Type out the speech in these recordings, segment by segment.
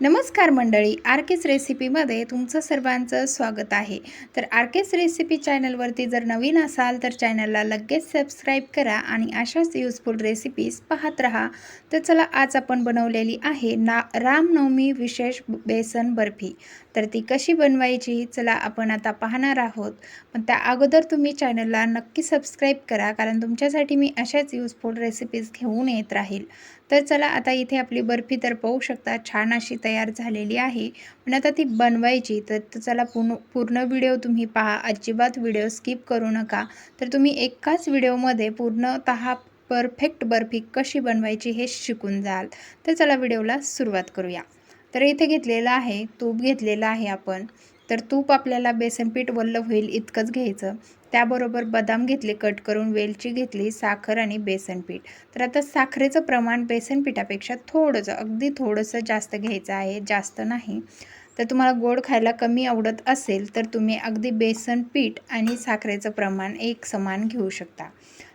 नमस्कार मंडळी आर केस रेसिपीमध्ये तुमचं सर्वांचं स्वागत आहे. तर आर केस रेसिपी चॅनलवरती जर नवीन असाल तर चॅनलला लगेच सबस्क्राईब करा आणि अशाच युजफुल रेसिपीज पाहत राहा. तर चला आज आपण बनवलेली आहे ना रामनवमी विशेष बेसन बर्फी. तर ती कशी बनवायची चला आपण आता पाहणार आहोत. पण त्या अगोदर तुम्ही चॅनलला नक्की सबस्क्राईब करा कारण तुमच्यासाठी मी अशाच युजफुल रेसिपीज घेऊन येत राहील. तर चला आता इथे आपली बर्फी तर पाहू शकता छान अशी तयार झालेली आहे. पण आता ती बनवायची तर चला पूर्ण पूर्ण व्हिडिओ तुम्ही पहा. अजिबात व्हिडिओ स्किप करू नका. तर तुम्ही एकाच व्हिडिओमध्ये पूर्णतः परफेक्ट बर्फी कशी बनवायची हे शिकून जाल. तर चला व्हिडिओला सुरुवात करूया. तर इथे घेतलेलं आहे तूप घेतलेलं आहे आपण. तर तूप आपल्याला बेसनपीठ वल्ल होईल इतकंच घ्यायचं. त्याबरोबर बदाम घेतले कट करून वेलची घेतली साखर आणि बेसनपीठ तर आता साखरेचं प्रमाण बेसनपीठापेक्षा थोडंसं अगदी थोडंसं जास्त घ्यायचं आहे जास्त नाही. तर तुम्हाला गोड खायला कमी आवडत असेल तर तुम्ही अगदी बेसन पीठ आणि साखरेचं प्रमाण एक समान घेऊ शकता.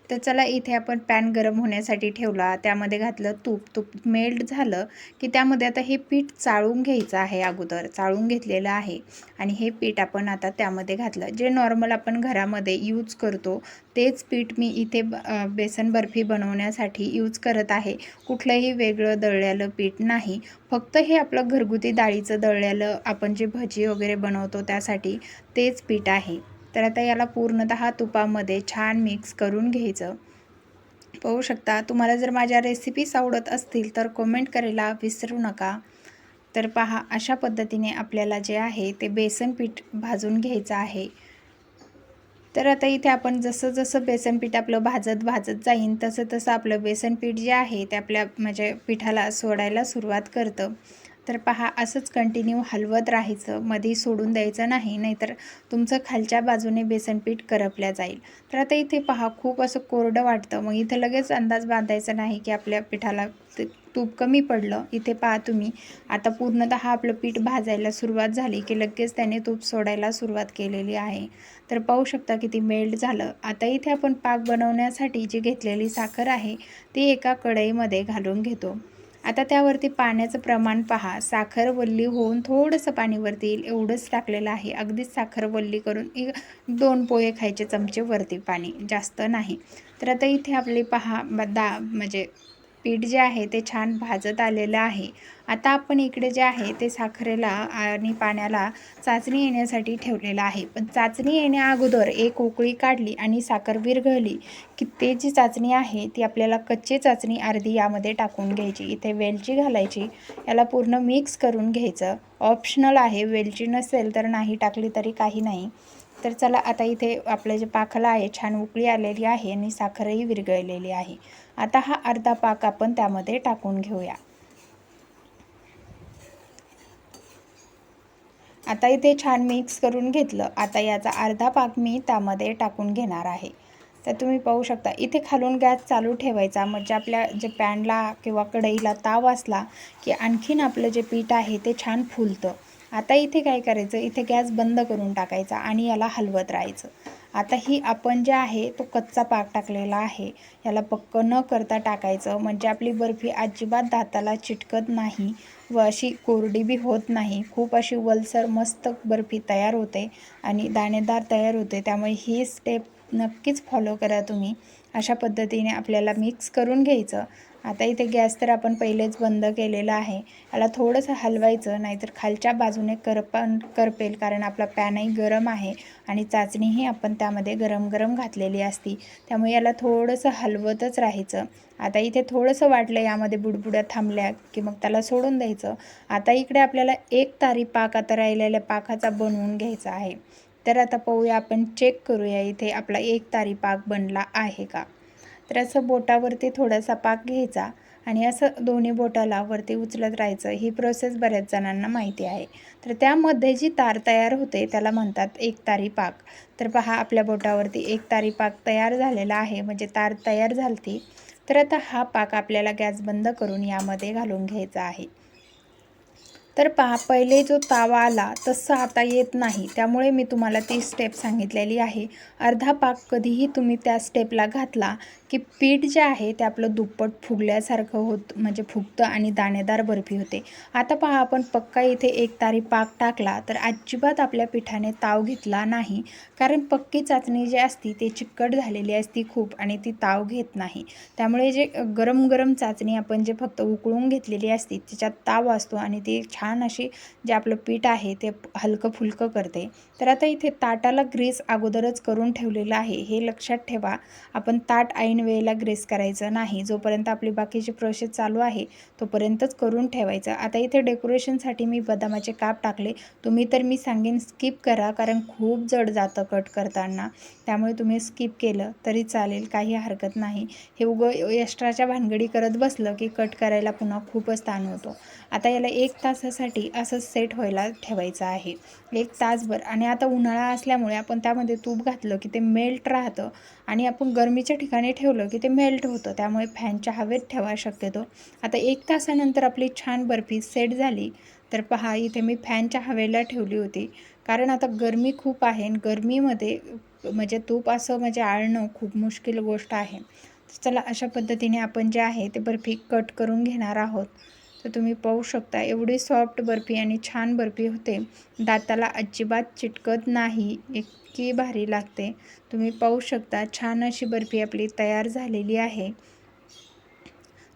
तर चला इथे आपण पॅन गरम होण्यासाठी ठेवला. त्यामध्ये घातलं तूप. तूप मेल्ट झालं की त्यामध्ये आता हे पीठ चाळून घ्यायचं आहे अगोदर. चाळून घेतलेलं आहे. आणि हे पीठ आपण आता त्यामध्ये घातलं. जे नॉर्मल आपण घरामध्ये यूज करतो तेच पीठ मी इथे बेसन बर्फी बनवण्यासाठी यूज करत आहे. कुठलंही वेगळं दळलेलं पीठ नाही. फक्त हे आपलं घरगुती डाळीचं दळलेलं आपण जे भजी वगैरे बनवतो त्यासाठी तेच पीठ आहे. तर आता याला पूर्णतः तुपामध्ये छान मिक्स करून घ्यायचं. पाहू शकता तुम्हाला जर माझ्या रेसिपीज आवडत असतील तर कमेंट करायला विसरू नका. तर पहा अशा पद्धतीने आपल्याला जे आहे ते बेसन पीठ भाजून घ्यायचं आहे. तर आता इथे आपण जसं जसं बेसन पीठ आपलं भाजत भाजत जाईन तसं तसं आपलं बेसन पीठ जे आहे ते आपल्या म्हणजे पिठाला सोडायला सुरुवात करतं. तर पहा असंच कंटिन्यू हलवत राहायचं. मध्ये सोडून द्यायचं नाही नाहीतर तुमचं खालच्या बाजूने बेसनपीठ करपल्या जाईल. तर आता इथे पहा खूप असं कोरडं वाटतं. मग इथे लगेच अंदाज बांधायचा नाही की आपल्या पिठाला तूप कमी पडलं. इथे पहा तुम्ही आता पूर्णतः आपलं पीठ भाजायला सुरुवात झाली की लगेच त्याने तूप सोडायला सुरुवात केलेली आहे. तर पाहू शकता किती मेल्ट झालं. आता इथे आपण पाक बनवण्यासाठी जी घेतलेली साखर आहे ती एका कढईमध्ये घालून घेतो. आता त्यावरती पाण्याचं प्रमाण पहा. साखर वल्ली होऊन थोडंसं पाणी वरती येईल. एवढंच टाकलेलं आहे. अगदीच साखर वल्ली करून एक दोन पोहे खायचे चमचे वरती पाणी. जास्त नाही. तर आता इथे आपली पहा दा म्हणजे पीठ जे आहे ते छान भाजत आलेलं आहे. आता आपण इकडे जे आहे ते साखरेला आणि पाण्याला चाचणी येण्यासाठी ठेवलेलं आहे. पण चाचणी येण्या अगोदर एक उकळी काढली आणि साखर विरघळली की ते जी चाचणी आहे ती आपल्याला कच्ची चाचणी अर्धी यामध्ये टाकून घ्यायची. इथे वेलची घालायची. याला पूर्ण मिक्स करून घ्यायचं. ऑप्शनल आहे वेलची नसेल तर नाही टाकली तरी काही नाही. तर चला आता इथे आपलं जे पाखलं आहे छान उकळी आलेली आहे आणि साखरही विरघळलेली आहे. आता हा अर्धा पाक आपण त्यामध्ये टाकून घेऊया. आता इथे छान मिक्स करून घेतलं. आता याचा अर्धा पाक मी त्यामध्ये टाकून घेणार आहे. तर तुम्ही पाहू शकता इथे खालून गॅस चालू ठेवायचा. म्हणजे आपल्या जे पॅनला किंवा कढईला ताव असला की आणखीन आपलं जे पीठ आहे ते छान फुलतं. आता इथे काय करायचं? इथे गॅस बंद करून टाकायचा आणि याला हलवत राहायचं. आता ही आपण जे आहे तो कच्चा पाक टाकलेला आहे. याला पक्क न करता टाकायचं. म्हणजे आपली बर्फी अजिबात दाताला चिटकत नाही व अशी कोरडी बी होत नाही. खूप अशी वलसर मस्त बर्फी तयार होते आणि दाणेदार तयार होते. त्यामुळे ही स्टेप नक्कीच फॉलो करा तुम्ही. अशा पद्धतीने आपल्याला मिक्स करून घ्यायचं. आता इथे गॅस तर आपण पहिलेच बंद केलेला आहे. याला थोडंसं हलवायचं नाहीतर खालच्या बाजूने करपण करपेल कारण आपला पॅनही गरम आहे आणि चाचणीही आपण त्यामध्ये गरम गरम घातलेली असती. त्यामुळे याला थोडंसं हलवतच राहायचं. आता इथे थोडंसं वाटलं यामध्ये बुडबुड्या थांबल्या की मग त्याला सोडून द्यायचं. आता इकडे आपल्याला एक तारी पाक आता राहिलेल्या पाकाचा बनवून घ्यायचा आहे. तर आता पाहूया आपण चेक करूया इथे आपला एक तारी पाक बनला आहे का? तर असं बोटावरती थोडासा पाक घ्यायचा आणि असं दोन्ही बोटाला वरती उचलत राहायचं. ही प्रोसेस बऱ्याच जणांना माहिती आहे. तर त्यामध्ये जी तार तयार होते त्याला म्हणतात एक तारी पाक. तर पहा आपल्या बोटावरती एक तारी पाक तयार झालेला आहे. म्हणजे तार तयार झालती. तर आता हा पाक आपल्याला गॅस बंद करून यामध्ये घालून घ्यायचा आहे. तर पहा पहिले जो तावा आला तसं आता येत नाही. त्यामुळे मी तुम्हाला ती स्टेप सांगितलेली आहे. अर्धा पाक कधीही तुम्ही त्या स्टेपला घातला की पीठ जे आहे ते आपलं दुप्पट फुगल्यासारखं होत म्हणजे फुगतं आणि दाणेदार बर्फी होते. आता पहा आपण पक्का इथे एक तारी पाक टाकला तर अजिबात आपल्या पिठाने ताव घेतला नाही. कारण पक्की चाचणी जी असती ते चिकट झालेली असती खूप आणि ती ताव घेत नाही. त्यामुळे जे गरम गरम चाचणी आपण जे फक्त उकळून घेतलेली असती त्याच्यात ताव असतो आणि ती छान छान अशी जे आपलं पीठ आहे ते हलकं फुलकं करते. तर आता इथे ताटाला ग्रीस अगोदरच करून ठेवलेलं आहे. हे लक्षात ठेवा आपण ताट ऐन वेळेला ग्रेस करायचं नाही. जोपर्यंत आपली बाकीची प्रोसेस चालू आहे तोपर्यंतच करून ठेवायचं. आता इथे डेकोरेशनसाठी मी बदामाचे काप टाकले. तुम्ही तर मी सांगेन स्किप करा कारण खूप जड जातं कट करताना. त्यामुळे तुम्ही स्किप केलं तरी चालेल काही हरकत नाही. हे उगं एक्स्ट्राच्या भानगडी करत बसलं की कट करायला पुन्हा खूपच ताण होतो. आता याला एक त्याच्यासाठी असंच सेट व्हायला ठेवायचं आहे. एक तासभर. आणि आता उन्हाळा असल्यामुळे आपण त्यामध्ये तूप घातलं की ते मेल्ट राहतं. आणि आपण गरमीच्या ठिकाणी ठेवलं की ते मेल्ट होतं. त्यामुळे फॅनच्या हवेत ठेवा शक्यतो. आता एक तासानंतर आपली छान बर्फी सेट झाली. तर पहा इथे मी फॅनच्या हवेला ठेवली होती. कारण आता गरमी खूप आहे आणि गरमीमध्ये म्हणजे तूप असं म्हणजे आळणं खूप मुश्किल गोष्ट आहे. चला अशा पद्धतीने आपण जे आहे ते बर्फी कट करून घेणार आहोत. तर तुम्ही पाहू शकता एवढी सॉफ्ट बर्फी आणि छान बर्फी होते. दाताला अजिबात चिटकत नाही इतकी भारी लागते. तुम्ही पाहू शकता छान अशी बर्फी आपली तयार झालेली आहे.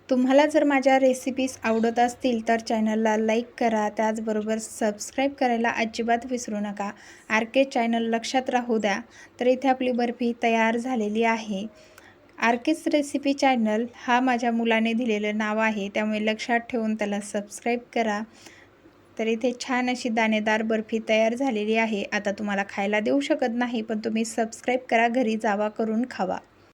तुम्हाला जर माझ्या रेसिपीज आवडत असतील तर चॅनलला लाईक करा. त्याचबरोबर सबस्क्राईब करायला अजिबात विसरू नका. आर के चॅनल लक्षात राहू द्या. तर इथे आपली बर्फी तयार झालेली आहे. आर्केस रेसिपी चॅनल हा माझ्या मुलाने दिलेलं नाव आहे. त्यामुळे लक्षात ठेवून त्याला सबस्क्राईब करा. तर इथे छान अशी दाणेदार बर्फी तयार झालेली आहे. आता तुम्हाला खायला देऊ शकत नाही पण तुम्ही सबस्क्राईब करा. घरी जावा करून खावा.